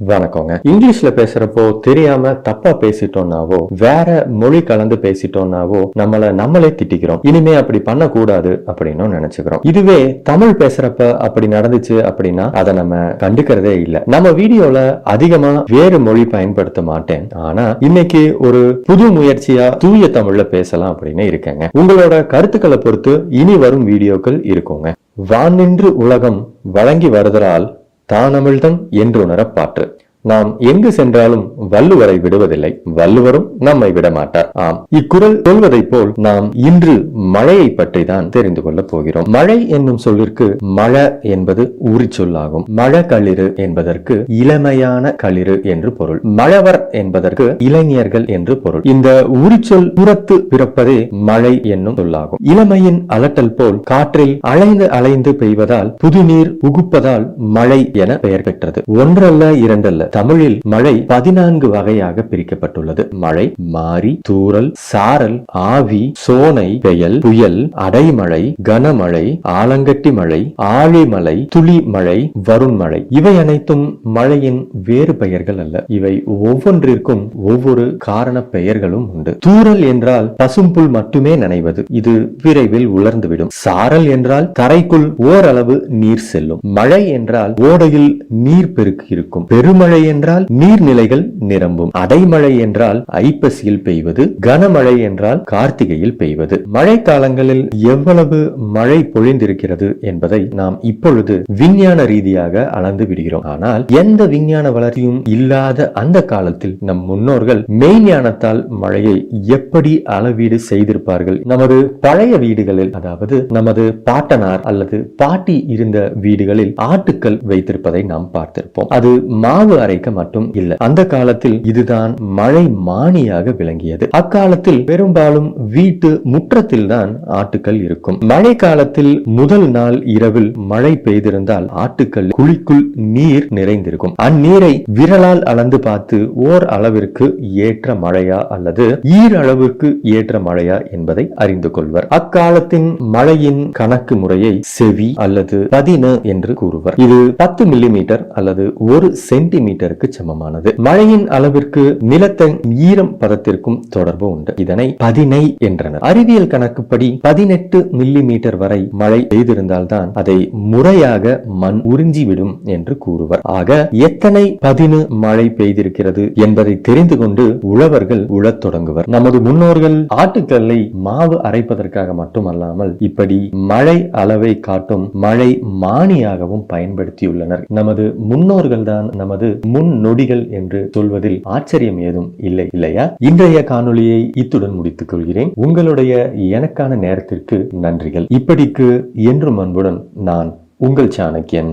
வணக்கங்க. இங்கிலீஷ்ல பேசுறப்போ தெரியாம தப்பா பேசிட்டோம்னாவோ வேற மொழி கலந்து பேசிட்டோம்னாவோ நம்மள நம்மளே திட்டிக்கிறோம். இனிமே அப்படி பண்ணக்கூடாது அப்படின்னு நினைச்சுக்கிறோம். இதுவே தமிழ் பேசுறப்ப அப்படி நடந்துச்சு அப்படின்னா அதை நம்ம கண்டுக்கிறதே இல்ல. நம்ம வீடியோல அதிகமா வேறு மொழி பயன்படுத்த மாட்டேன். ஆனா இன்னைக்கு ஒரு புது முயற்சியா தூய தமிழ்ல பேசலாம் அப்படின்னு இருக்கேங்க. உங்களோட கருத்துக்களை பொறுத்து இனி வரும் வீடியோக்கள் இருக்குங்க. வானின்று உலகம் வழங்கி வருதலால் தானமிழ்தம் என்றுணரப்பாற்று நாம் எங்கு சென்றாலும் வள்ளுவரை விடுவதில்லை. வள்ளுவரும் நம்மை விடமாட்டார். ஆம். இக்குரல் சொல்வதைப் போல் நாம் இன்று மழையை பற்றி தான் தெரிந்து கொள்ளப் போகிறோம். மழை என்னும் சொல்லிற்கு மழ என்பது உரிச்சொல்லாகும் மழை களிறு என்பதற்கு இளமையான களிறு என்று பொருள். மழவர் என்பதற்கு இளைஞர்கள் என்று பொருள். இந்த உரிச்சொல் புறத்து பிறப்பதே மழை என்னும் சொல்லாகும். இளமையின் அலட்டல் போல் காற்றில் அலைந்து அலைந்து பெய்வதால் புதுநீர் உகுப்பதால் மழை என பெயர் பெற்றது. ஒன்றல்ல இரண்டல்ல. தமிழில் மழை பதினான்கு வகையாக பிரிக்கப்பட்டுள்ளது. மழை மாரி தூரல் சாரல் ஆவி சோனை பெயல் புயல் அடைமழை கனமழை ஆலங்கட்டி மழை ஆழிமழை துளி மழை வருண்மழை. இவை அனைத்தும் மழையின் வேறு பெயர்கள் அல்ல. இவை ஒவ்வொன்றிற்கும் ஒவ்வொரு காரண பெயர்களும் உண்டு. தூரல் என்றால் பசும்புல் மட்டுமே நனைவது. இது விரைவில் உலர்ந்துவிடும். சாரல் என்றால் தரைக்குள் ஓரளவு நீர் செல்லும். மழை என்றால் ஓடையில் நீர் பெருக்கு இருக்கும். பெருமழை என்றால் நீர்நிலைகள் நிரம்பும். அடைமழை என்றால் ஐப்பசியில் பெய்வது கனமழை என்றால் கார்த்திகையில் பெய்வது. மழை காலங்களில் எவ்வளவு மழை பொழிந்திருக்கிறது என்பதை நாம் இப்பொழுது விஞ்ஞான ரீதியாக அளந்து விடுகிறோம். ஆனால் எந்த விஞ்ஞான வளர்ச்சியும் இல்லாத அந்த காலத்தில் நம் முன்னோர்கள் மெய்ஞானத்தால் மழையை எப்படி அளவீடு செய்திருப்பார்கள்? நமது பழைய வீடுகளில் அதாவது நமது பாட்டனார் அல்லது பாட்டி இருந்த வீடுகளில் ஆட்டுக்கள் வைத்திருப்பதை நாம் பார்த்திருப்போம். அது மாவு அரைக்க மட்டும் இல்லை. அந்த காலத்தில் இதுதான் மழை மானியாக விளங்கியது. அக்காலத்தில் பெரும்பாலும் வீட்டு முற்றத்தில் தான் ஆட்டுக்கள் இருக்கும். மழை காலத்தில் முதல் நாள் இரவில் மழை பெய்திருந்தால் ஆட்டுக்கள் குழிக்குள் நீர் நிறைந்திருக்கும். அந்நீரை விரலால் அளந்து பார்த்து ஓர் அளவிற்கு ஏற்ற மழையா அல்லது ஈர் அளவிற்கு ஏற்ற மழையா என்பதை அறிந்து கொள்வர். அக்காலத்தின் மழையின் கணக்கு முறையை செவி அல்லது பதின என்று கூறுவர். இது பத்து மில்லிமீட்டர் அல்லது ஒரு மீட்டருக்கு சமமானது. மழையின் அளவிற்கு நிலத்தின் ஈரம் பதத்திற்கும் தொடர்பு உண்டு. இதனை பதினை என்றனர். அறிவியல் கணக்குப்படி பதினெட்டு மில்லிமீட்டர் வரை மழை பெய்திருந்தால்தான் அதை முறையாக மண் உறிஞ்சிவிடும் என்று கூறுவர். ஆக எத்தனை பதினு மழை பெய்திருக்கிறது என்பதை தெரிந்து கொண்டு உழவர்கள் உழத் தொடங்குவர். நமது முன்னோர்கள் ஆட்டுக்கல்லை மாவு அரைப்பதற்காக மட்டுமல்லாமல் இப்படி மழை அளவை காட்டும் மழை மானியாகவும் பயன்படுத்தியுள்ளனர். நமது முன்னோர்கள் தான் நமது முன் நொடிகள் என்று சொல்வதில் ஆச்சரியம் ஏதும் இல்லை இல்லையா? இன்றைய காணொளியை இத்துடன் முடித்துக் கொள்கிறேன். உங்களுடைய எனக்கான நேரத்திற்கு நன்றிகள். இப்படிக்கு என்றும் அன்புடன் நான் உங்கள் சாணக்கியன்.